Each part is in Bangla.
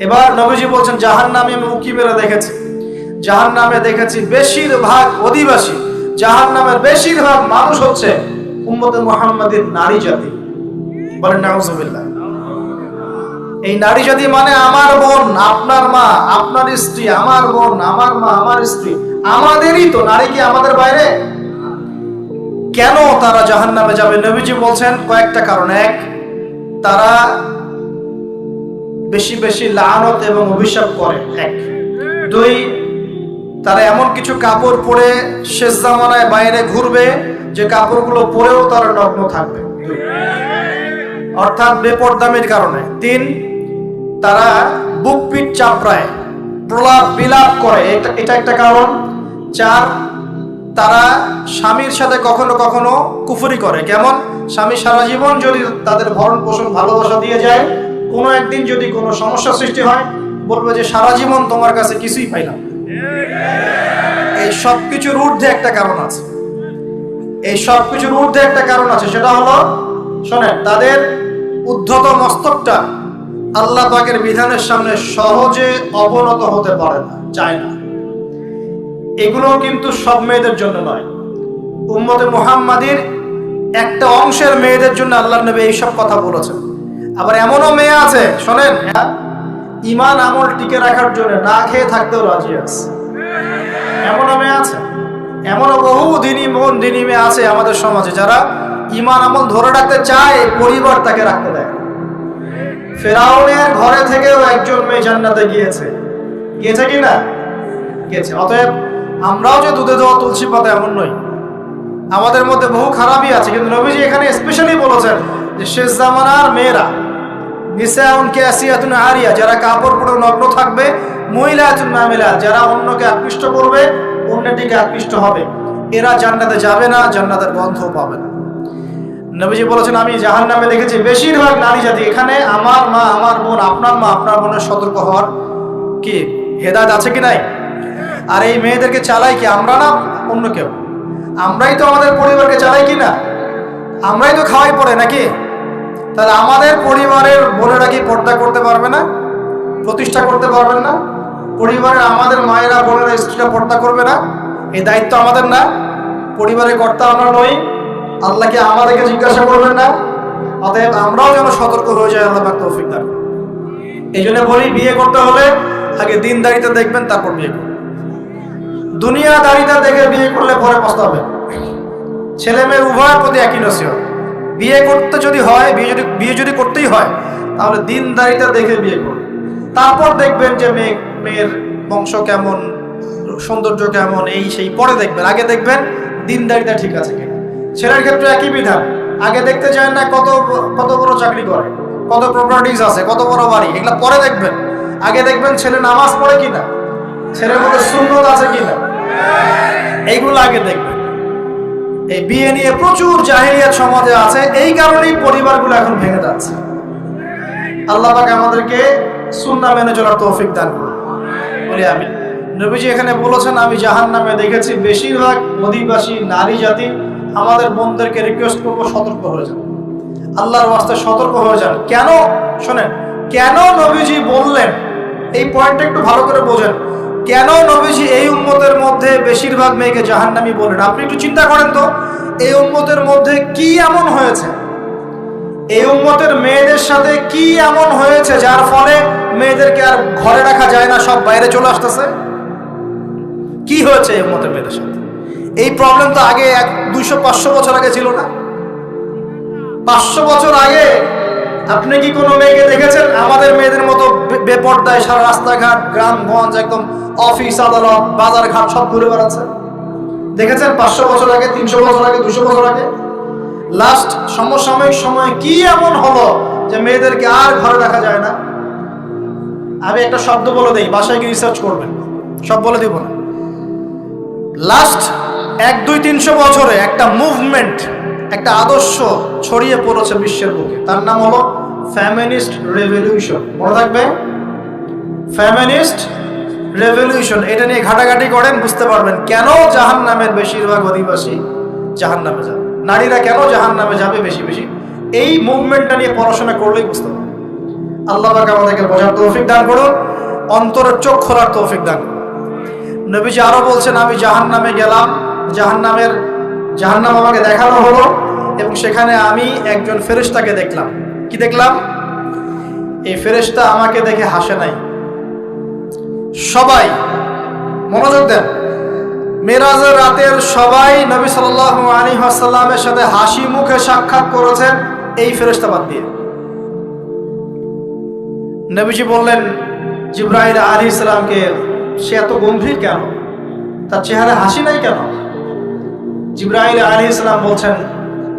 এবার নবীজি বলছেন জাহান নামে আমি উকি মেরে দেখেছি। জাহান নামে দেখেছি বেশিরভাগ অধিবাসী। জাহান নামের বেশিরভাগ মানুষ হচ্ছে মোহাম্মদের নারী জাতি। বলেন, নাউজুবিল্লাহ। এই নারী জাতি মানে আমার বোন, আপনার মা, আপনার স্ত্রী, আমার বোন, আমার মা, আমার স্ত্রী। আমাদেরই তো, নারী কি আমাদের বাইরে? কেন তারা জাহান নামে যাবে? নবীজি বলছেন, কয়েকটা কারণ। এক, তারা বেশি বেশি লানত এবং অভিশাপ করে, এক। দুই, তারা এমন কিছু কাপড় পরে শেষ জামানায় বাইরে ঘুরবে, যে কাপড়গুলো পরেও তারা নগ্ন থাকবে। অর্থাৎ বেপরদামির কারণে। তিন, তারা বুক পিট চাপড়ায়, প্রলাপ বিলাপ করে। এটা একটা কারণ। চার, তারা স্বামীর সাথে কখনো কখনো কুফুরি করে। কেমন? স্বামী সারা জীবন যদি তাদের ভরণ পোষণ ভালোবাসা দিয়ে যায় কোনো একদিন যদি কোনো সমস্যা সৃষ্টি হয়, বলবে যে সারা জীবন তোমার কাছে কিছুই পাইলাম। এই সব কিছুর ঊর্ধ্বে একটা কারণ আছে। এই সব কিছুর ঊর্ধ্বে একটা কারণ আছে, সেটা হলো, শোনেন, তাদের উদ্ধত মস্তকটা আল্লাহ পাকের বিধানের সামনে সহজে অবনত হতে পারে না, চায় না। এগুলো কিন্তু সব মেয়েদের জন্য নয়। উম্মতে মুহাম্মাদির একটা অংশের মেয়েদের জন্য আল্লাহ নবী এইসব কথা বলেছেন। আবার এমনও মেয়ে আছে শোনেন। হ্যাঁ, ইমান আমল টিকে রাখার জন্য না খেয়ে থাকতেও রাজি আছে। এমনও মেয়ে আছে এমনও বহু দিনী মন দিনী মেয়ে আছে আমাদের সমাজে যারা ইমান আমল ধরে রাখতে চায় পরিবার তাকে রাখতে দেয়। ফেরাউনের ঘরে থেকেও একজন মেয়ে জান্নাতে গিয়েছে। গিয়েছে কি না? গিয়েছে অতএব আমরাও যে দুধে দেওয়া তুলসী পাতা এমন নই। আমাদের মধ্যে বহু খারাপই আছে কিন্তু নবীজি এখানে স্পেশালি বলেছেন যে শেষ জামানার মেয়েরা নিসাউন কে আসিয়াতুন আরিয়া, যারা কাপড় পরে নগ্ন থাকবে, মহিলাতুন মামিলা, যারা অন্যকে আকৃষ্ট করবে অন্যের দিকে আকৃষ্ট হবে। এরা জান্নাতে যাবে না, জান্নাতের গন্ধ পাবে না। নবীজি বলেছেন, আমি জাহান নামে দেখেছি, বেশিরভাগ নারী জাতি এখানে আমার মা, আমার বোন, আপনার মা, আপনার বোনের সতর্ক হওয়ার কি হেদায়ত আছে কি নাই? আর এই মেয়েদেরকে চালাই কি আমরা না অন্য কেউ? আমরাই তো আমাদের পরিবারকে চালাই কি না? আমরাই তো খাওয়াই পড়ে নাকি? তাহলে আমাদের পরিবারের বোনেরা কি পর্দা করতে পারবে না? প্রতিষ্ঠা করতে পারবেন না? পরিবারের আমাদের মায়েরা, বোনেরা, স্ত্রীরা পর্দা করবে না? এই দায়িত্ব আমাদের না। পরিবারের কর্তা আমরা নই। আল্লাহকে আমাদেরকে জিজ্ঞাসা করবেন না। অতএব আমরাও যেন সতর্ক হয়ে যাই, আল্লাহ তৌফিক দান এই জন্য বলি, বিয়ে করতে হলে আগে দিনদারিতা দেখবেন, তারপর বিয়ে করবেন দুনিয়াদারিতা দেখে বিয়ে করলে পরে পস্তাবে ছেলে মেয়ে উভয়ের প্রতি একই নসিহত। বিয়ে করতে যদি হয়, বিয়ে যদি বিয়ে যদি করতেই হয়, তাহলে দিনদারিতা দেখে বিয়ে করুন তারপর দেখবেন যে মেয়ে, মেয়ের বংশ কেমন, সৌন্দর্য কেমন, এই সেই, পরে দেখবেন। আগে দেখবেন দিনদারিতা ঠিক আছে কিনা। ছেলের ক্ষেত্রে একই বিধান। আগে দেখতে চান না কত কত বড় চাকরি করে, কত প্রপার্টিজ আছে, কত বড় বাড়ি, এগুলো পরে দেখবেন। আগে দেখবেন ছেলে নামাজ পড়ে কিনা, ছেলের মধ্যে সুন্নত আছে কিনা। এইগুলো আগে দেখবেন। এই বিয়ে নিয়ে প্রচুর জাহিলিয়াত সমাজে আছে। এই কারণেই পরিবারগুলো এখন ভেঙে যাচ্ছে। আল্লাহ পাক আমাদেরকে সুন্না মেনে চলার তৌফিক দান বলি আমি নবীজি এখানে বলেছেন, আমি জাহান নামে দেখেছি বেশিরভাগ অধিবাসী নারী জাতি আমাদের বোনদেরকে রিকোয়েস্ট করব সতর্ক হয়ে যান। আল্লাহর ওয়াস্তে সতর্ক হয়ে যান। কেন? শোনেন, কেন নবীজি বললেন? এই পয়েন্টটা একটু ভালো করে বোঝেন। কেন নবীজি এই উম্মতের মধ্যে বেশিরভাগ মেয়েকে জাহান্নামি বলেন? আপনি একটু চিন্তা করেন তো, এই উম্মতের মধ্যে কি এমন হয়েছে? এই উম্মতের মেয়েদের সাথে কি এমন হয়েছে যার ফলে মেয়েদেরকে আর ঘরে রাখা যায় না, সব বাইরে চলে আসতেছে? কি হয়েছে এই উম্মতের মেয়েদের সাথে? এই প্রবলেম তো আগে এক, দুইশো, পাঁচশো বছর আগে ছিল না? পাঁচশো বছর আগে আপনি কি কোনো মেয়েকে দেখেছেন? আমাদের মেয়েদের মতো বেপর্দায় সারা রাস্তাঘাট, গ্রামগঞ্জ, একদম অফিস, আদালত বাজার ঘাট সব ঘুরে বেড়াচ্ছে। দেখেছেন পাঁচশো বছর আগে, তিনশো বছর আগে, দুশো বছর আগে? লাস্ট সমসাময়িক সময়ে কি এমন হলো যে মেয়েদেরকে আর ঘরে রাখা যায় না? আমি একটা শব্দ বলে দিই, বাসায় গিয়ে রিসার্চ করবেন। সব বলে দিব না। লাস্ট এক, দুই, তিনশো বছরে একটা মুভমেন্ট একটা আদর্শ ছড়িয়ে পড়েছে বিশ্বের বুকে। তার নাম হলো ফ্যামিনিস্ট রেভলিউশন। মনে থাকবে? Feminist revolution. এটা নিয়ে ঘাটাঘাটি করেন, বুঝতে পারবেন কেন জাহান নামের বেশিরভাগ অধিবাসী জাহান নামে যাবে। নারীরা কেন জাহান নামে যাবে বেশি বেশি? এই মুভমেন্টটা নিয়ে পড়াশোনা করলেই বুঝতে পারবেন। আল্লাহ আমাদেরকে বোঝার তৌফিক দান করুন অন্তরের চোখ খোলার তৌফিক দান করুন। নবীজি আরও বলছেন, আমি জাহান নামে গেলাম জাহান নামের জাহান নাম আমাকে দেখানো হলো। এবং সেখানে আমি একজন ফেরেশতাকে দেখলাম। কি দেখলাম? এই ফেরেশতা আমাকে দেখে হাসে নাই। সবাই, মনোযোগ দেন। মেরাজের রাতের সবাই নবী সাল্লাল্লাহু আলাইহি ওয়াসাল্লামের সাথে হাসি মুখে সাক্ষাৎ করেছেন এই ফেরেশতা বাদ দিয়ে। নবীজি বললেন জিব্রাহিল আলী ইসলামকে সে এত গম্ভীর কেন? তার চেহারা হাসি নাই কেন? জিব্রাহিল আলী ইসলাম বলছেন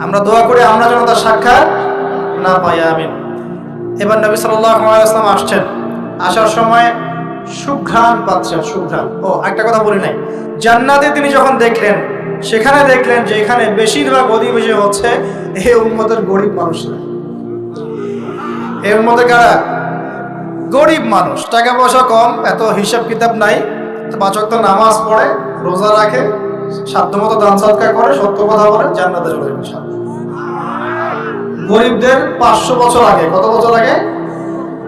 আমরা দোয়া করে আমরা যেন তার সাক্ষাৎ না পাই, আমিন। এবার নবী সাল্লাম আসছেন। আসার সময় সুঘ্রাণ পাচ্ছেন, সুঘ্রাণ। ও, একটা কথা বলি নাই। জান্নাতে তিনি যখন দেখলেন, সেখানে দেখলেন যে এখানে বেশিরভাগ অধিবেশী হচ্ছে এই উন্মতের গরিব মানুষরা। এই উন্মতে কারা? গরিব মানুষ। টাকা পয়সা কম, এত হিসাব কিতাব নাই। পাঁচক তো নামাজ পড়ে, রোজা রাখে সাধ্যমতো দান সৎকার করে, সত্য কথা বলে জান্নাতে চলে যাবে গরিবদের পাঁচশো বছর আগে, কত বছর আগে?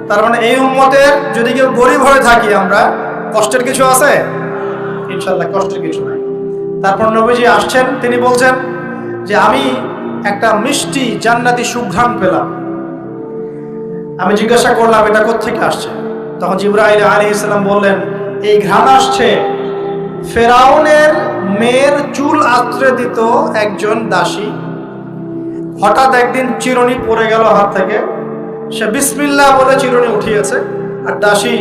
তার মানে এই উম্মতের যদি কেউ গরিব হয়ে থাকি আমরা, কষ্টের কিছু আছে? ইনশাল্লাহ কষ্টের কিছু নাই। তারপর নবীজি আসছেন, তিনি বলছেন যে আমি একটা মিষ্টি জান্নাতি সুঘ্রাণ পেলাম। আমি জিজ্ঞাসা করলাম, এটা কোথেকে আসছে? তখন জিব্রাহিল আলী ইসলাম বললেন, এই ঘ্রাণ আসছে ফেরাউনের মেয়ের চুল আত্রে দিত একজন দাসী। হঠাৎ একদিন চিরুনি পড়ে গেল হাত থেকে। সে বিসমিল্লাহ বলে চিরুনি উঠিয়েছে। আর দাসী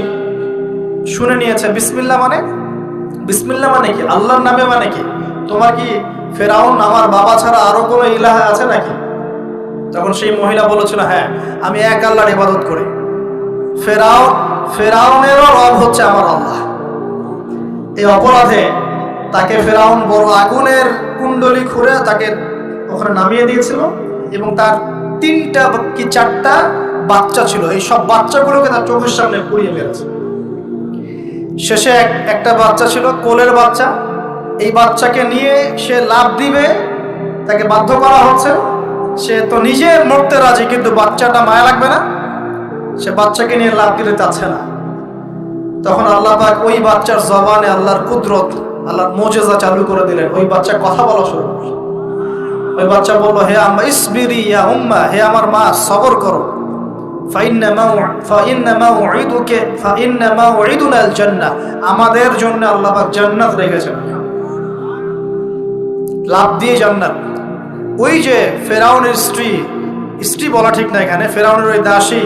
শুনে নিয়েছে, বিসমিল্লাহ মানে? বিসমিল্লাহ মানে কি? আল্লাহর নামে মানে কি? তোমার কি ফেরাউন আমার বাবা ছাড়া আরও কোনো ইলাহা আছে নাকি? তখন সেই মহিলা বলেছিল হ্যাঁ আমি এক আল্লাহর ইবাদত করি। ফেরাউন, ফেরাউনেরও রব হচ্ছে আমার আল্লাহ। এই অপরাধে তাকে ফেরাউন বড় আগুনের কুণ্ডলি খুঁড়ে তাকে ওখানে নামিয়ে দিয়েছিল এবং তার তিনটা কি চারটা বাচ্চা ছিল। এই সব বাচ্চাগুলোকে তার চোখের সামনে পুড়িয়ে মেরেছে শেষে এক, একটা বাচ্চা ছিল কোলের বাচ্চা। এই বাচ্চাকে নিয়ে সে লাভ দিবে, তাকে বাধ্য করা হচ্ছে। সে তো নিজে মরতে রাজি, কিন্তু বাচ্চাটা মায়া লাগবে না। সে বাচ্চাকে নিয়ে লাভ দিতে চাচ্ছে না। তখন আল্লাহ পাক ওই বাচ্চার জবানে আল্লাহর কুদরত আল্লাহর মোজেজা চালু করে দিলেন। ওই বাচ্চা কথা বলা শুরু ওই বাচ্চা বলল, হে আম্মা, ইসবিরি ইয়া উম্মা, হে আমার মা, সবর করো। আমাদের জন্য আল্লাহ জান্নাত রেখেছেন। লাভ দিয়ে জান্নাত। ওই যে ফেরাউনের স্ত্রী স্ত্রী বলা ঠিক না এখানে, ফেরাউনের ওই দাসী,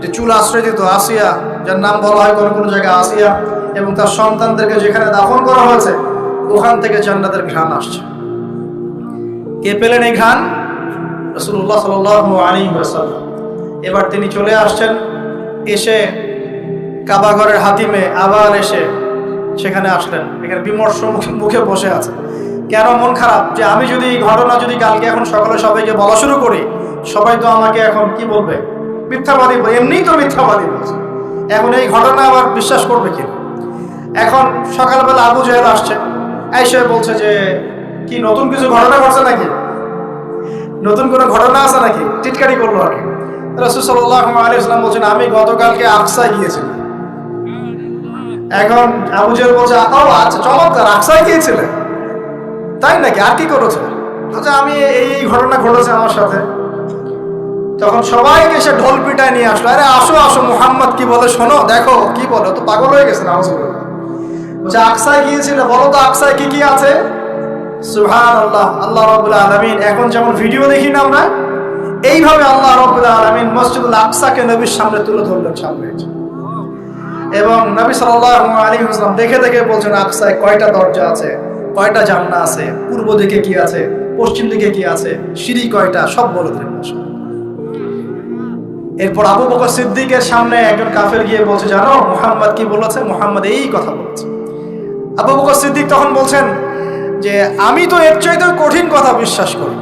যে চুল আশ্রয় দিত, আসিয়া, যার নাম বলা হয় কোনো কোনো জায়গায়, আসিয়া এবং তার সন্তানদেরকে যেখানে দাফন করা হয়েছে, ওখান থেকে জান্নাতের ঘ্রাণ আসছে। কে পেলেন এই ঘ্রাণ? রসুল্লাহ সাল আলী এবার তিনি চলে আসছেন, এসে কাবাঘরের হাতিমে আবার এসে সেখানে আসলেন। এখানে বিমর্ষ মুখে- বসে আছে। কেন মন খারাপ? যে আমি যদি ঘটনা যদি কালকে এখন সকালে সবাইকে বলা শুরু করি, সবাই তো আমাকে এখন কি বলবে? মিথ্যাবাদী এমনিই তো মিথ্যাবাদী বলছে। এখন এই ঘটনা আবার বিশ্বাস করবে কি এখন সকালবেলা আবু জাহেল আসছে, এসে বলছে যে, কি নতুন কিছু ঘটনা ঘটছে নাকি? নতুন কোনো ঘটনা আছে নাকি? টিটকারি করল আর কি। রসুল সাল্লাহ আলী ইসলাম বলছেন, আমি গতকালকে আকসায় গিয়েছিলাম। এখন আবু জেল বলছে, ও আচ্ছা চমৎকার, আকসায় গিয়েছিলেন তাই নাকি? আর কি করেছে? আচ্ছা আমি এই এই ঘটনা ঘটেছে আমার সাথে। তখন সবাইকে এসে ঢোল পিটায় নিয়ে আসলো, আরে আসো আসো, মোহাম্মদ কি বলে? শোনো, দেখো, কি বলো? তো পাগল হয়ে গেছে না বলছে আকসায় গিয়েছিল বলো তো, আকসায় কি কি আছে? সুহান আল্লাহ আল্লাহ রবুল আলমিন। এখন যেমন ভিডিও দেখি না আমরা, এইভাবে আল্লাহ রবুল আলমিন মসজিদুল আকসাকে নবীর সামনে তুলে ধরলেন সামনে। এবং নবী সাল্লাহ আলী ইসলাম দেখে দেখে বলছেন, আকসায় কয়টা দরজা আছে? কয়টা জান্না আছে? পূর্ব দিকে কি আছে? পশ্চিম দিকে কি আছে? সিঁড়ি কয়টা? সব বলে দিলেন এরপর আবু বকর সিদ্দিকের সামনে একজন কাফের গিয়ে বলছে, জানো, মুহাম্মদ কি বলেছে? মুহাম্মদ এই কথা বলেছে। আবু বকর সিদ্দিক তখন বলছেন যে, আমি তো এর চাইতেও কঠিন কথা বিশ্বাস করি।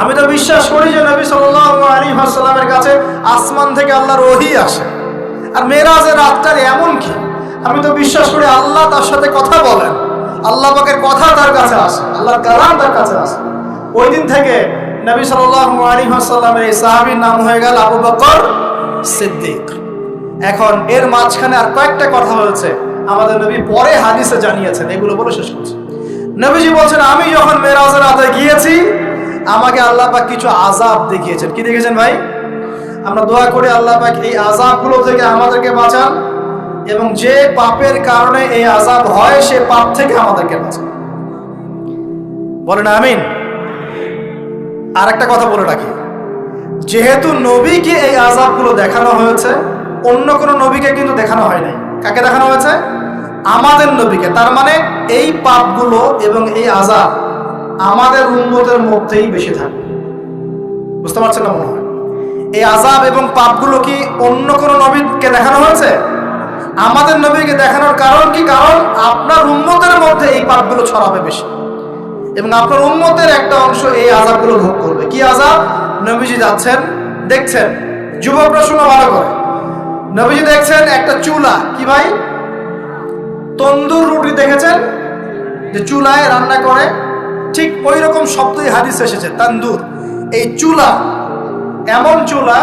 আমি তো বিশ্বাস করি যে নবী সাল্লাল্লাহু আলাইহি ওয়াসাল্লামের কাছে আসমান থেকে আল্লাহর ওহী আসে। আর মেরাজের রাতটা এমন কি? আমি তো বিশ্বাস করি আল্লাহ তার সাথে কথা বলেন। আল্লাহ পাকের কথা তার কাছে আসে, আল্লাহর কালাম তার কাছে আসে। ওই দিন থেকে নবী সাল্লাল্লাহু আলাইহি ওয়াসাল্লামের এই সাহাবীর নাম হয়ে গেল আবু বকর সিদ্দিক। এখন এর মাঝখানে আর কয়েকটা কথা হয়েছে। আমাদের নবী পরে হাদিসে জানিয়েছেন, এগুলো বলে শেষ করছি। নবীজি বলছেন, আমি যখন মেরাজের রাতে গিয়েছি, আমাকে আল্লাহ পাক কিছু আজাব দেখিয়েছেন। কি দেখেছেন ভাই? আমরা দোয়া করি আল্লাহ পাক এই আজাবগুলো থেকে আমাদেরকে বাঁচান এবং যে পাপের কারণে এই আজাব হয়, সে পাপ থেকে আমাদেরকে বাঁচান। বলেন আমিন। আর একটা কথা বলে রাখি। যেহেতু নবীকে এই আজাবগুলো দেখানো হয়েছে, অন্য কোনো নবীকে কিন্তু দেখানো হয় নাই। কাকে দেখানো হয়েছে? আমাদের নবীকে, তার মানে এই পাপগুলো এবং এই আজাব আমাদের উন্মতের মধ্যেই বেশি থাকবে। বুঝতে পারছেন না মনে হয়? এই আজাব এবং পাপগুলো কি অন্য কোনো নবীকে দেখানো হয়েছে? আমাদের নবীকে দেখানোর কারণ কি? কারণ আপনার উন্মতের মধ্যে এই পাপগুলো ছড়াবে বেশি। এবং আপনার উন্মতের একটা অংশ এই আজাবগুলো ভোগ করবে। কি আজাব নবীজি যাচ্ছেন, দেখছেন, যুবকরা শোনা ভালো করে। নবীজি দেখছেন একটা চুলা। কি ভাই? তন্দুর রুটি দেখেছেন? যে চুলায় রান্না করে, ঠিক ওই রকম শব্দই হাদিস এসেছে, তান্দুর। এই চুলা, এমন চুলা,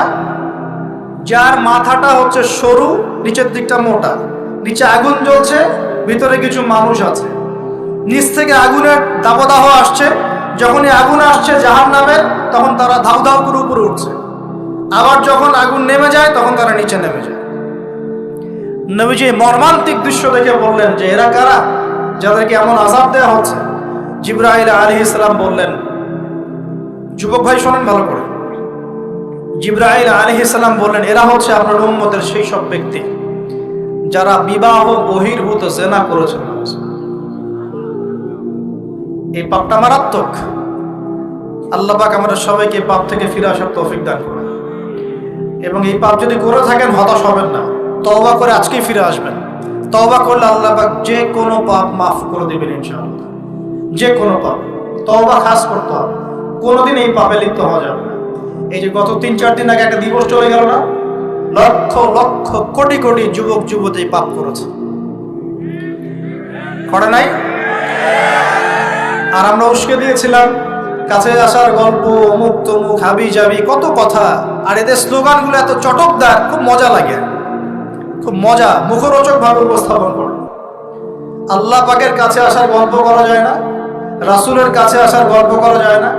যার মাথাটা হচ্ছে সরু, নিচের দিকটা মোটা। নিচে আগুন জ্বলছে, ভিতরে কিছু মানুষ আছে। নিচ থেকে আগুনের দাবদাহ আসছে, যখনই আগুন আসছে জাহান নামের তখন তারা ধাউ ধাউ করে উপরে উঠছে। আবার যখন আগুন নেমে যায়, তখন তারা নিচে নেমে যায়। নবীজি মর্মান্তিক দৃশ্য দেখে বললেন যে এরা কারা? যাদেরকে এমন আজাব দেওয়া হচ্ছে? জিব্রাহিল আলী ইসলাম বললেন, যুবক ভাই শোনেন ভালো করে। জিব্রাহিল আলী ইসলাম বললেন, এরা হচ্ছে আপনার উম্মতের সেই সব ব্যক্তি যারা বিবাহ, বহির্ভূত, জেনা করেছেন। এই পাপটা মারাত্মক। আল্লাহ পাক আমাদের সবাইকে পাপ থেকে ফিরে আসার তৌফিক দান করেন। এবং এই পাপ যদি করে থাকেন, হতাশ হবেন না। তওবা করে আজকেই ফিরে আসবেন। তওবা করলে আল্লাহ যে কোনো পাপ মাফ করে দেবেন ইনশাআল্লাহ। যে কোনো পাপ। তওবা খাস করতে হবে। কোনোদিন এই পাপে লিপ্ত হওয়া যাবে না। এই যে গত তিন চার দিন আগে একটা দিবস চলে গেল না? লক্ষ লক্ষ, কোটি কোটি যুবক, যুবতী পাপ করেছে। করে নাই? আর আমরা উস্কে দিয়েছিলাম, কাছে আসার গল্প, অমুক তমুক হাবি যাবি কত কথা। আর এদের স্লোগানগুলো এত চটকদার, খুব মজা লাগে। খুব মজা, মুখরোচক ভাবে উপস্থাপন করে আল্লাহ পাকের কাছে আসার গল্প করা যায় না, রাসুলের কাছে আসার গল্প করা যায় না।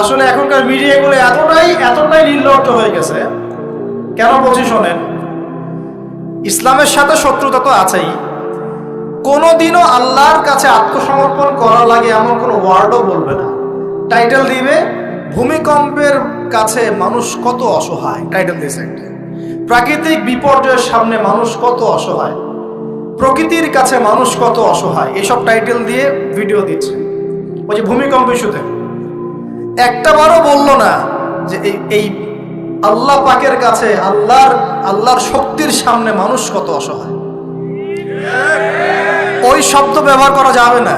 আসলে এখনকার মিডিয়াগুলো এতটাই এতটাই নির্লজ্জ হয়ে গেছে। কেন বলছি শোনেন? ইসলামের সাথে শত্রুতা তো আছেই। কোনোদিনও আল্লাহর কাছে আত্মসমর্পণ করা লাগে এমন কোনো ওয়ার্ডও বলবে না। টাইটেল দিবে, ভূমিকম্পের কাছে মানুষ কত অসহায়। টাইটেল দিয়েছে একটা। প্রাকৃতিক বিপর্যয়ের সামনে মানুষ কত অসহায়? প্রকৃতির কাছে মানুষ কত অসহায়? এসব টাইটেল দিয়ে ভিডিও দিচ্ছে। ওই যে ভূমিকম্প ইস্যুতে। একটা বারও বলল না যে এই এই আল্লাহ পাকের কাছে, আল্লাহর আল্লাহর শক্তির সামনে মানুষ কত অসহায়? ওই শব্দ ব্যবহার করা যাবে না।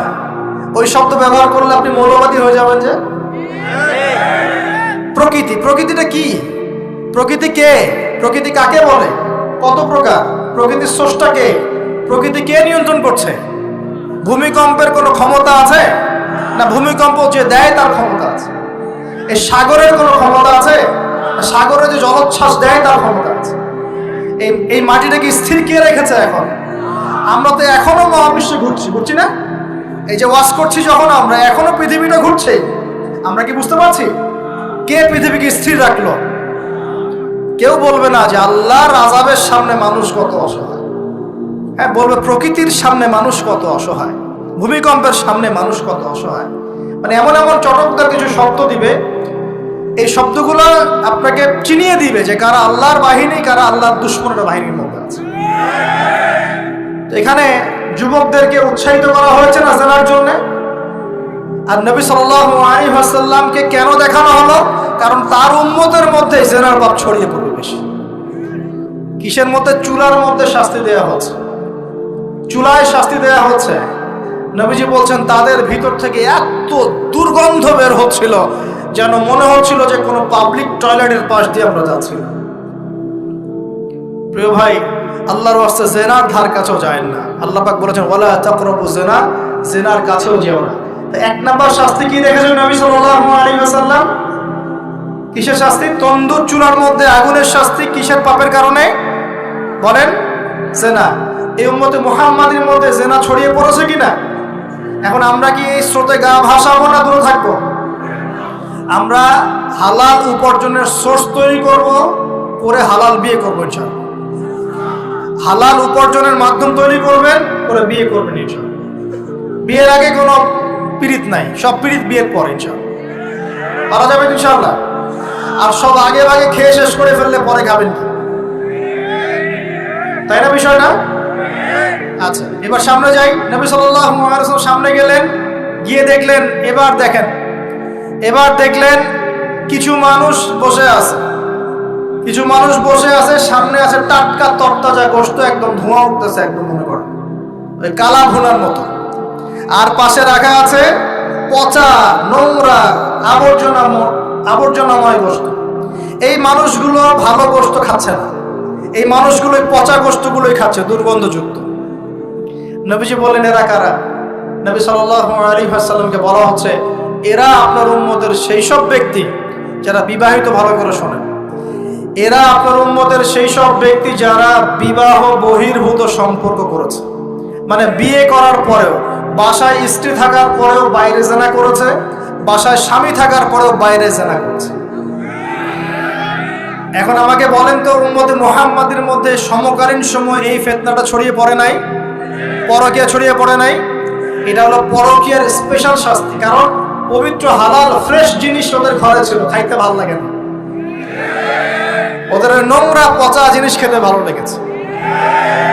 ওই শব্দ ব্যবহার করলে আপনি মৌলবাদী হয়ে যাবেন যে? প্রকৃতি। প্রকৃতিটা কি? প্রকৃতি কে? প্রকৃতি কাকে বলে? কত প্রকার? প্রকৃতির স্রষ্টা কে? প্রকৃতি কে নিয়ন্ত্রণ করছে? ভূমিকম্পের কোনো ক্ষমতা আছে? না ভূমিকম্প যে দেয় তার ক্ষমতা আছে। এই সাগরের কোনো ক্ষমতা আছে? সাগরে যে জলোচ্ছ্বাস দেয় তার ক্ষমতা আছে। এই এই মাটিটাকে স্থির কে রেখেছে এখন? আমরা তো এখনও মহাবিশ্বে ঘুরছি ঘুরছি না? এই যে ওয়াশ করছি যখন আমরা, এখনও পৃথিবীটা ঘুরছে। আমরা কি বুঝতে পারছি? কে পৃথিবীকে স্থির রাখল? কেউ বলবে না যে আল্লাহর আজাবের সামনে মানুষ কত অসহায়। হ্যাঁ বলবে প্রকৃতির সামনে মানুষ কত অসহায়, ভূমিকম্পের সামনে মানুষ কত অসহায়। মানে এমন এমন চটকদার কিছু শব্দ দিবে, এই শব্দগুলো আপনাকে চিনিয়ে দিবে যে কারা আল্লাহর বাহিনী, কারা আল্লাহর দুশ্মনের বাহিনীর মধ্যে আছে। এখানে যুবকদেরকে উৎসাহিত করা হয়েছে না জানার জন্য? আর নবী সাল্লাল্লাহু আলাইহি ওয়াসাল্লামকে কেন দেখানো হলো? কারণ তার উন্মতের মধ্যে জেনার বাপ ছড়িয়ে পড়বে বেশি। কিসের মধ্যে? চুলার মধ্যে শাস্তি দেওয়া হচ্ছে। চুলায় শাস্তি দেওয়া হচ্ছে। নবীজি বলছেন, তাদের ভিতর থেকে এত দুর্গন্ধ বের হচ্ছিল যেন মনে হচ্ছিল যে কোনো পাবলিক টয়লেটের পাশ দিয়ে আমরা যাচ্ছি। প্রিয় ভাই, আল্লাহর জেনার ধার কাছেও যায় না। আল্লাহ পাক বলেছেন ওলা তাকরাবু জেনা, জেনার কাছেও যেও না। এক নাম্বার শাস্তি কি দেখেছেন নবী সাল্লাল্লাহু আলাইহি ওয়াসাল্লাম? কিসের শাস্তি? তন্দুর চুলার মধ্যে আগুনের শাস্তি কিসের পাপের কারণে? বলেন, জেনা। এই উম্মতে মুহাম্মাদের মধ্যে জেনা ছড়িয়ে পড়েছে কিনা? এখন আমরা কি এই স্রোতে গা ভাসাবো না দূরে থাকব? আমরা হালাল উপার্জনের সোর্স তৈরি করব, করে হালাল বিয়ে করব ইনশাআল্লাহ। হালাল উপার্জনের মাধ্যম তৈরি করবেন, করে বিয়ে করবেন ইনশাআল্লাহ। বিয়ের আগে কোনো পীড়িত নাই, সব পীড়িত বিয়ের পর ইনশাআল্লাহ। পারা যাবে ইনশাআল্লাহ। আর সব আগে আগে খেয়ে শেষ করে ফেললে পরে খাবেন কি? তাই না বিষয় না আচ্ছা এবার সামনে যাই। নবী আলাইহি সামনে গেলেন, গিয়ে দেখলেন, এবার দেখেন, এবার দেখলেন কিছু মানুষ বসে আছে। কিছু মানুষ বসে আছে, সামনে আছে টাটকা তরতাজা গোস্ত একদম ধোঁয়া উঠতেছে, একদম মনে করেন ওই কালা ভুনার মতো। আর পাশে রাখা আছে পচা নোংরা আবর্জনা আবর্জনাময় বস্তু। এই মানুষগুলো ভালো গোস্ত খাচ্ছে না। এই মানুষগুলো এই পচা গোস্তগুলোই খাচ্ছে, দুর্গন্ধযুক্ত। নবীজি বলেন এরা কারা? নবী আলাইহি বলা হচ্ছে, এরা আপনার উন্মতের সেই সব ব্যক্তি যারা বিবাহিত ভালো করে শোনেন। এরা আপনার উম্মতের সেই সব ব্যক্তি যারা বিবাহ বহির্ভূত সম্পর্ক করেছে। মানে বিয়ে করার পরেও বাসায় স্ত্রী থাকার পরেও বাইরে জেনা করেছে, বাসায় স্বামী থাকার পরেও বাইরে জেনা করেছে। এখন আমাকে বলেন তো, উম্মতে মোহাম্মদের মধ্যে সমকালীন সময় এই ফেতনাটা ছড়িয়ে পড়ে নাই? পরকিয়া ছড়িয়ে পড়ে নাই? এটা হলো পরকিয়ার স্পেশাল শাস্তি, কারণ পবিত্র, হালাল ফ্রেশ জিনিস ওদের ঘরে ছিল, খাইতে ভালো লাগে না। ওদের নোংরা, পচা জিনিস খেতে ভালো লেগেছে।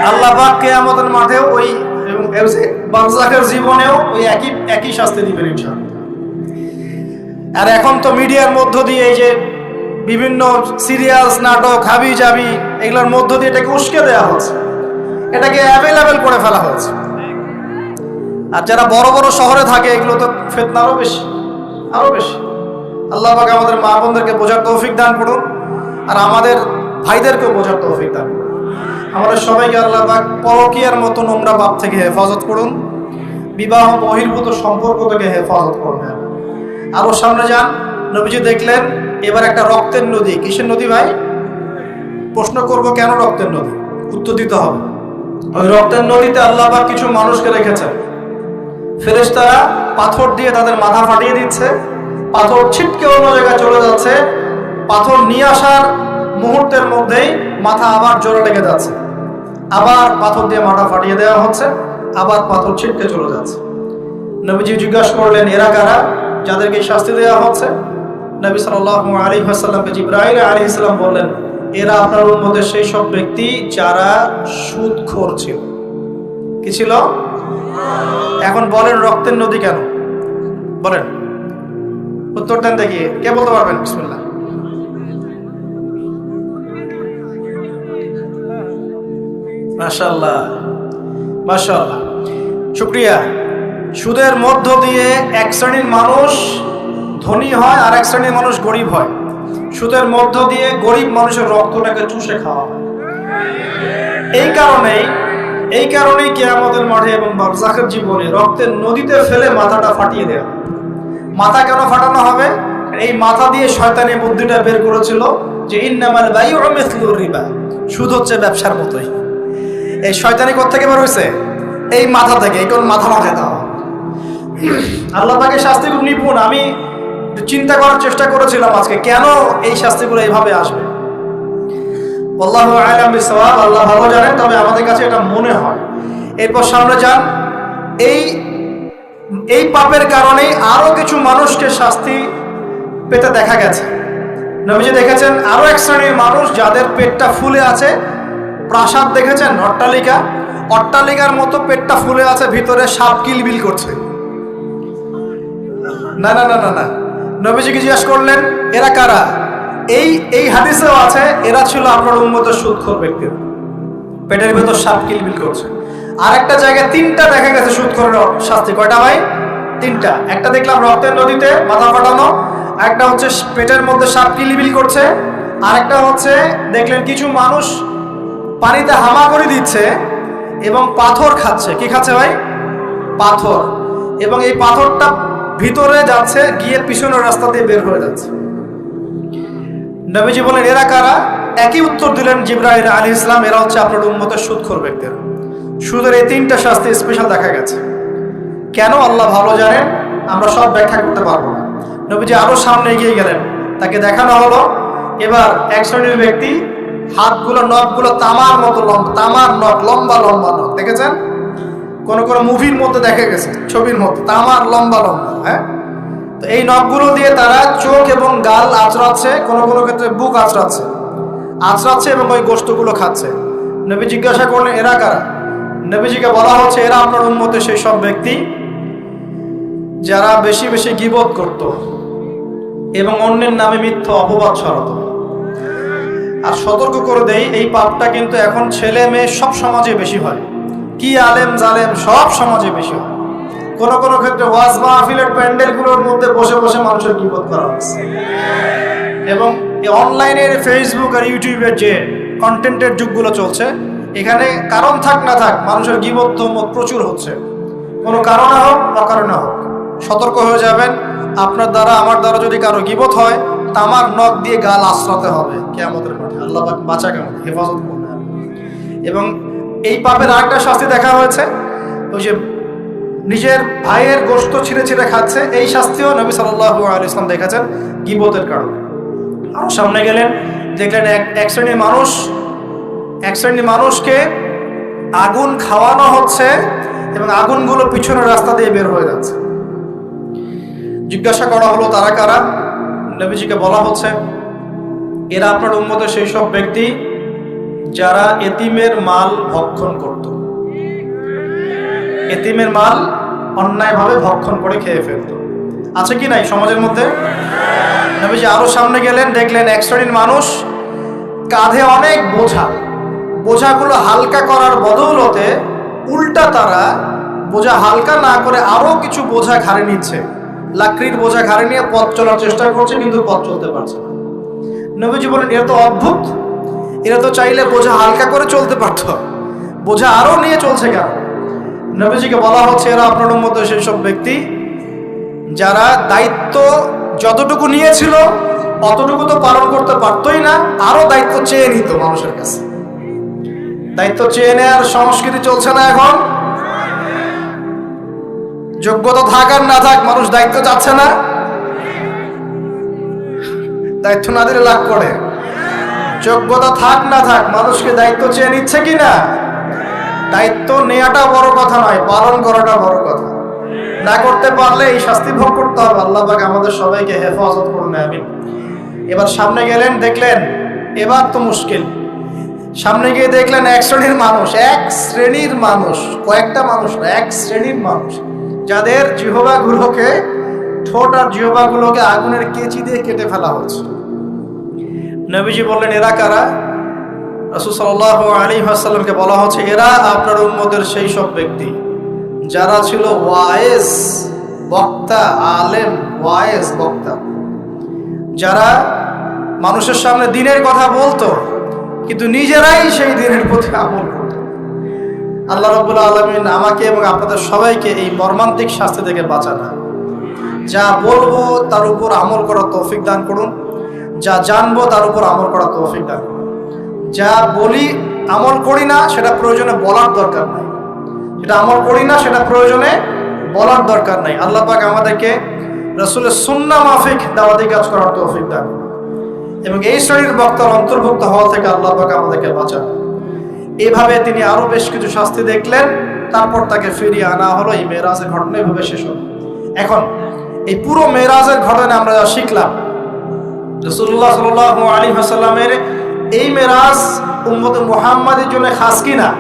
আল্লাহ পাক কেয়ামতের মাঠে ওই এবং বারজাকের জীবনেও ওই একই একই শাস্তি দিবেন আর এখন তো মিডিয়ার মধ্য দিয়ে এই যে বিভিন্ন সিরিয়ালস, নাটক, হাবি জাবি এগুলোর মধ্য দিয়ে এটাকে উস্কে দেওয়া হচ্ছে। এটাকে অ্যাভেলেবেল করে ফেলা হয়েছে আর যারা বড় বড় শহরে থাকে, এগুলো তো ফেতনা আরও বেশি আরও বেশি। আল্লাহ আমাদের মা বোনদেরকে বোঝার তৌফিক দান করুন, আর আমাদের ভাইদেরকেও বোঝার তৌফিক দান করুন। আমাদের সবাইকে আল্লাহ পাক পরকিয়ার মতো নোংরা পাপ থেকে হেফাজত করুন। বিবাহ বহির্ভূত সম্পর্ক থেকে হেফাজত করবেন। আরও সামনে যান, নবীজি দেখলেন, এবার একটা রক্তের নদী। কিসের নদী ভাই? প্রশ্ন করব, কেন রক্তের নদী? উত্তর দিতে হবে। ওই রক্তের নদীতে আল্লাহ পাক কিছু মানুষকে রেখেছেন। ফেরেশতারা পাথর দিয়ে তাদের মাথা ফাটিয়ে দিচ্ছে। পাথর ছিটকে অন্য জায়গায় চলে যাচ্ছে। পাথর নিয়ে আসার মুহূর্তের মধ্যেই মাথা আবার জোরে লেগে যাচ্ছে। আবার পাথর দিয়ে মাথা ফাটিয়ে দেওয়া হচ্ছে, আবার পাথর ছিটকে চলে যাচ্ছে। নবীজি জিজ্ঞাসা করলেন, এরা কারা যাদেরকে শাস্তি দেওয়া হচ্ছে? নবী সাল্লাল্লাহু আলাইহি ওয়াসাল্লামকে জিব্রাইল আলাইহিস সালাম বললেন, এরা আপনার মধ্যে সেই সব ব্যক্তি যারা সুদখোর ছিল। কি ছিল? এখন বলেন রক্তের নদী কেন? বলেন। উত্তর দেন দেখি, কে বলতে পারবেন? বিসমিল্লাহ। মাশাল্লাহ মাশাল্লাহ শুক্রিয়া। সুদের মধ্য দিয়ে এক শ্রেণির মানুষ ধনী হয় আর এক শ্রেণির মানুষ গরিব হয়। সুদের মধ্য দিয়ে গরিব মানুষের রক্তটাকে চুষে খাওয়া এই কারণেই এই কারণেই কেয়ামতের মাঠে এবং বারজাকের জীবনে রক্তের নদীতে ফেলে মাথাটা ফাটিয়ে দেওয়া মাথা কেন ফাটানো হবে? এই মাথা দিয়ে শয়তানি বুদ্ধিটা বের করেছিল যে ইন্নামাল মিথলুর রিবা। সুদ হচ্ছে ব্যবসার মতোই। এই শয়তানি থেকে বের হয়েছে এই মাথা থেকে, এই কোন মাথা মাথায় দেওয়া আল্লাহ তাকে শাস্তি নিপুণ। আমি চিন্তা করার চেষ্টা করেছিলাম আজকে, কেন এই শাস্তিগুলো এইভাবে আসবে? আল্লাহ আলাম বিসওয়াব, আল্লাহ ভালো জানেন, তবে আমাদের কাছে এটা মনে হয়। এরপর সামনে যান। এই এই পাপের কারণেই আরও কিছু মানুষকে শাস্তি পেতে দেখা গেছে। নবীজি দেখেছেন, আরও এক শ্রেণির মানুষ যাদের পেটটা ফুলে আছে প্রাসাদ দেখেছেন অট্টালিকা? অট্টালিকার মতো পেটটা ফুলে আছে, ভিতরে সাপ কিলবিল করছে। না না না না না। নবীজিকে জিজ্ঞাসা করলেন, এরা কারা? এই এই হাদিসেও আছে, এরা ছিল আপনার উন্মতের সুদখোর ব্যক্তির পেটের ভেতর সাপ কিলবিল করছে। আর একটা জায়গায় তিনটা দেখা গেছে সুদখোরের শাস্তি। কয়টা ভাই? তিনটা। একটা দেখলাম রক্তের নদীতে মাথা ফাটানো, একটা হচ্ছে পেটের মধ্যে সাপ কিলবিল করছে আর একটা হচ্ছে দেখলেন কিছু মানুষ পানিতে হামা করে দিচ্ছে এবং পাথর খাচ্ছে। কি খাচ্ছে ভাই? পাথর। এবং এই পাথরটা ভিতরে যাচ্ছে, গিয়ে পিছনের রাস্তা দিয়ে বের হয়ে যাচ্ছে। নবীজি বলেন, এরা কারা? একই উত্তর দিলেন জিব্রাহিম আলী ইসলাম এরা হচ্ছে আপনার উন্মতের সুদখোর ব্যক্তিরা। সুদের এই তিনটা শাস্তি স্পেশাল দেখা গেছে। কেন আল্লাহ ভালো জানেন? আমরা সব ব্যাখ্যা করতে পারব না। নবীজি আরও সামনে এগিয়ে গেলেন। তাকে দেখানো হলো। এবার এক শ্রেণির ব্যক্তি হাতগুলো, নখগুলো তামার মতো লম্বা, তামার নখ লম্বা লম্বা নখ, দেখেছেন? কোন কোন মুভির মধ্যে দেখা গেছে, ছবির মধ্যে, তামার লম্বা লম্বা হ্যাঁ? তো এই নখগুলো দিয়ে তারা চোখ এবং গাল আঁচড়াচ্ছে, কোনো কোনো ক্ষেত্রে বুক আঁচড়াচ্ছে আঁচড়াচ্ছে এবং ওই গোস্তগুলো খাচ্ছে। নবী জিজ্ঞাসা করলেন, এরা কারা? নবীজিকে বলা হচ্ছে, এরা আপনার উন্মতে সেই সব ব্যক্তি যারা বেশি বেশি গিবত করত এবং অন্যের নামে মিথ্যা অপবাদ ছড়াতো। আর সতর্ক করে দেই, এই পাপটা কিন্তু এখন ছেলে মেয়ে সব সমাজে বেশি হয়। কি আলেম জালেম সব সমাজে বেশি হয়। কোন কোন ক্ষেত্রে ওয়াজ মাহফিলের প্যান্ডেলগুলোর মধ্যে বসে বসে মানুষের বিপদ করা হচ্ছে। এবং অনলাইনের ফেসবুক আর ইউটিউবের যে কন্টেন্টের যুগগুলো চলছে, এখানে কারণ থাক না থাক মানুষের গিবত তহমত প্রচুর হচ্ছে। কোনো কারণে হোক, অকারণে হোক, সতর্ক হয়ে যাবেন। আপনার দ্বারা, আমার দ্বারা যদি কারও গিবত হয় তামার নখ দিয়ে গাল আশ্রাতে হবে কেমতের মাঠে। আল্লাহ বাঁচা কেমন? হেফাজত করবে এবং এই পাপের আরেকটা শাস্তি দেখা হয়েছে। ওই যে নিজের ভাইয়ের গোস্ত ছিঁড়ে ছিঁড়ে খাচ্ছে, এই শাস্তিও নবী সাল্লাহ ইসলাম দেখেছেন গিবতের কারণে। আরও সামনে গেলেন, দেখলেন এক এক শ্রেণির মানুষ, এক শ্রেণির মানুষকে আগুন খাওয়ানো হচ্ছে এবং আগুনগুলো পিছনের রাস্তা দিয়ে বের হয়ে যাচ্ছে। জিজ্ঞাসা করা হলো, তারা কারা? নবীজিকে বলা হচ্ছে, এরা আপনার উন্মতের সেই সব ব্যক্তি যারা এতিমের মাল ভক্ষণ করত। এতিমের মাল অন্যায়ভাবে ভক্ষণ করে খেয়ে ফেলত। আছে কি নাই সমাজের মধ্যে? নবীজি আরও সামনে গেলেন, দেখলেন এক শ্রেণির মানুষ কাঁধে অনেক বোঝা। বোঝাগুলো হালকা করার বদৌলতে উল্টা তারা বোঝা হালকা না করে আরও কিছু বোঝা ঘাড়ে নিচ্ছে। লাকড়ির বোঝা ঘাড়ে নিয়ে পথ চলার চেষ্টা করছে, কিন্তু পথ চলতে পারছে না। নবীজি বলেন এরা তো অদ্ভুত। এরা তো চাইলে বোঝা হালকা করে চলতে পারত। বোঝা আরও নিয়ে চলছে কেন? নবীজিকে বলা হচ্ছে, এরা আপনার মধ্যে সেই সব ব্যক্তি যারা দায়িত্ব যতটুকু নিয়েছিল, অতটুকু তো পালন করতে পারতোই না, আরও দায়িত্ব চেয়ে নিত মানুষের কাছে। দায়িত্ব চেয়ে নেওয়ার সংস্কৃতি চলছে না এখন। যোগ্যতা থাক আর না থাক, মানুষ দায়িত্ব চাচ্ছে না। দায়িত্ব না দিলে লাভ করে। যোগ্যতা থাক না থাক, মানুষকে দায়িত্ব চেয়ে নিচ্ছে কি না? দায়িত্ব নেওয়াটা বড় কথা নয়, পালন করাটা বড় কথা। না করতে পারলে এই শাস্তি ভোগ করতে হবে। আল্লাহ পাক আমাদের সবাইকে হেফাজত করুন, আমিন। এবার সামনে গেলেন, দেখলেন এবার তো মুশকিল। সামনে গিয়ে দেখলেন এক শ্রেণির মানুষ, এক শ্রেণির মানুষ, কয়েকটা মানুষ না, এক শ্রেণির মানুষ। যাদের জিহবাগুলোকে ঠোঁট আর জিহবাগুলোকে আগুনের কেচি দিয়ে কেটে ফেলা হচ্ছে। নবীজি বললেন, এরা কারা? রসুল সাল্লাহ আলী আসাল্লামকে বলা হচ্ছে, এরা আপনার উম্মদের সেই সব ব্যক্তি। যারা ছিল ওয়ায়েস, বক্তা, আলেম, ওয়ায়েস, বক্তা। যারা মানুষের সামনে দিনের কথা বলতো, কিন্তু নিজেরাই সেই দিনের প্রতি আমল আল্লাহ রবুল্লা আলমিন আমাকে এবং আপনাদের সবাইকে এই মর্মান্তিক শাস্তি থেকে বাঁচানা। যা বলব তার উপর আমল করার তৌফিক দান করুন। যা জানব তার উপর আমল করার তৌফিক দান করুন। যা বলি, আমল করি না, সেটা প্রয়োজনে বলার দরকার নাই। যেটা আমল করি না, সেটা প্রয়োজনে বলার দরকার নাই। আল্লাহ পাক আমাদেরকে রসুলের সুন্না মাফিক দাওয়াতি কাজ করার তৌফিক দান। এবং এই শ্রেণির বক্তার অন্তর্ভুক্ত হওয়া থেকে আল্লাহ পাক আমাদেরকে বাঁচান। এভাবে তিনি আরও বেশ কিছু শাস্তি দেখলেন, তারপর তাকে ফিরিয়ে আনা হলো, এই মেয়েরাজের ঘটনা এভাবে শেষ হলো। এখন, এই পুরো মেয়েরাজের ঘটনা আমরা যা শিখলাম রসুল্লাহ সাল আলী হাসাল্লামের এই মেরাজ উম্মত মুহাম্মাদের জন্য খাস কিনা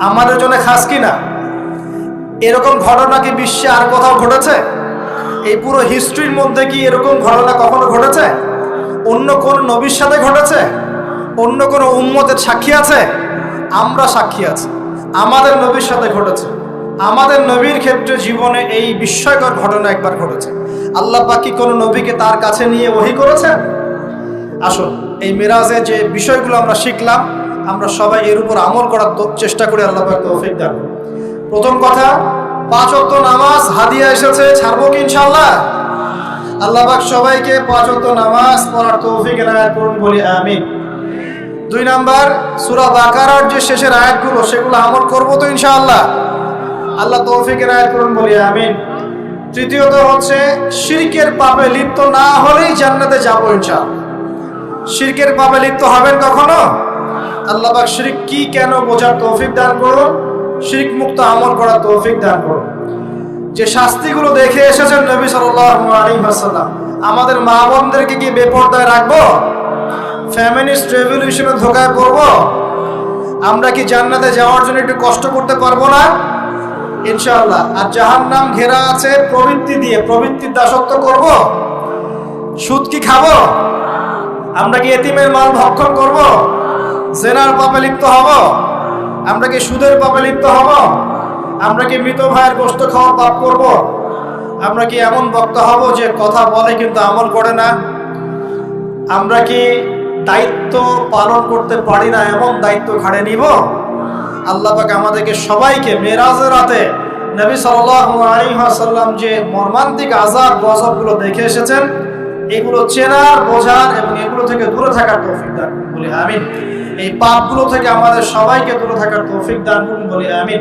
আমাদের জন্য খাস কিনা এরকম ঘটনা কি বিশ্বে আর কোথাও ঘটেছে? এই পুরো হিস্ট্রির মধ্যে কি এরকম ঘটনা কখনো ঘটেছে? অন্য কোন নবীর সাথে ঘটেছে? অন্য কোন উম্মতের সাক্ষী আছে? আমরা সাক্ষী আছি। আমাদের নবীর সাথে ঘটেছে। আমাদের নবীর ক্ষেত্রে জীবনে এই বিস্ময়কর ঘটনা একবার ঘটেছে। আল্লাহ পাক কোনো নবীকে তার কাছে নিয়ে ওহি করেছেন? আসুন, এই মেরাজে যে বিষয়গুলো আমরা শিখলাম, আমরা সবাই এর উপর আমল করার চেষ্টা করি, আল্লাহ পাক তৌফিক দান প্রথম কথা, পাঁচ ওয়াক্ত নামাজ, হাদিয়া এসেছে, ছাড়বো কি ইনশাআল্লাহ? আল্লাহ পাক সবাইকে পাঁচ ওয়াক্ত নামাজ পড়ার তৌফিক এনায়েত করুন, বলি আমিন। দুই নাম্বার, সূরা বাকারার যে শেষের আয়াতগুলো, সেগুলো আমল করব তো ইনশাআল্লাহ। আল্লাহ তৌফিকের এনায়েত করুন বলি আমিন। তৃতীয়ত হচ্ছে, শিরকের পাপে লিপ্ত না হলেই জান্নাতে যাব ইনশাআল্লাহ। শিরকের পাপে লিপ্ত হবেন কখনো? আল্লাহ পাক শিরিক কি কেন বোঝার তৌফিক দান করুন? শিরিক মুক্ত আমল করার তৌফিক দান করুন। যে শাস্তিগুলো দেখে এসেছেন নবী সাল্লাল্লাহু আলাইহি ওয়াসাল্লাম, আমাদের মা বোনদেরকে কি বেপরদায় রাখব? ফ্যামিলিস্ট রেভলিউশনে ধোকায় পড়ব? আমরা কি জান্নাতে যাওয়ার জন্য একটু কষ্ট করতে পারব না? ইনশাআল্লাহ। আর জাহান্নাম ঘেরা আছে প্রবৃত্তি দিয়ে, প্রবৃত্তির দাসত্ব করব? সুদ কি খাব? আমরা কি এতিমের মাল ভক্ষণ করব? জেনার পাপে লিপ্ত হব? আমরা কি সুদের পাপে লিপ্ত হব? আমরা কি মৃত ভাইয়ের গোস্ত খাওয়ার পাপ করব? আমরা কি এমন বক্তা হব যে কথা বলে কিন্তু আমল করে না? আমরা কি দায়িত্ব পালন করতে পারি না, এমন দায়িত্ব ঘাড়ে নিব? আল্লাহ আমাদেরকে সবাইকে মেরাজের রাতে নবী ওয়াসাল্লাম যে মর্মান্তিক আযাব, গজবগুলো দেখে এসেছেন, এগুলো চেনার, বোঝার এবং এগুলো থেকে দূরে থাকার তৌফিক দান বলি, আমিন। এই পাপগুলো থেকে আমাদের সবাইকে দূরে থাকার তৌফিক দান বলি, আমিন।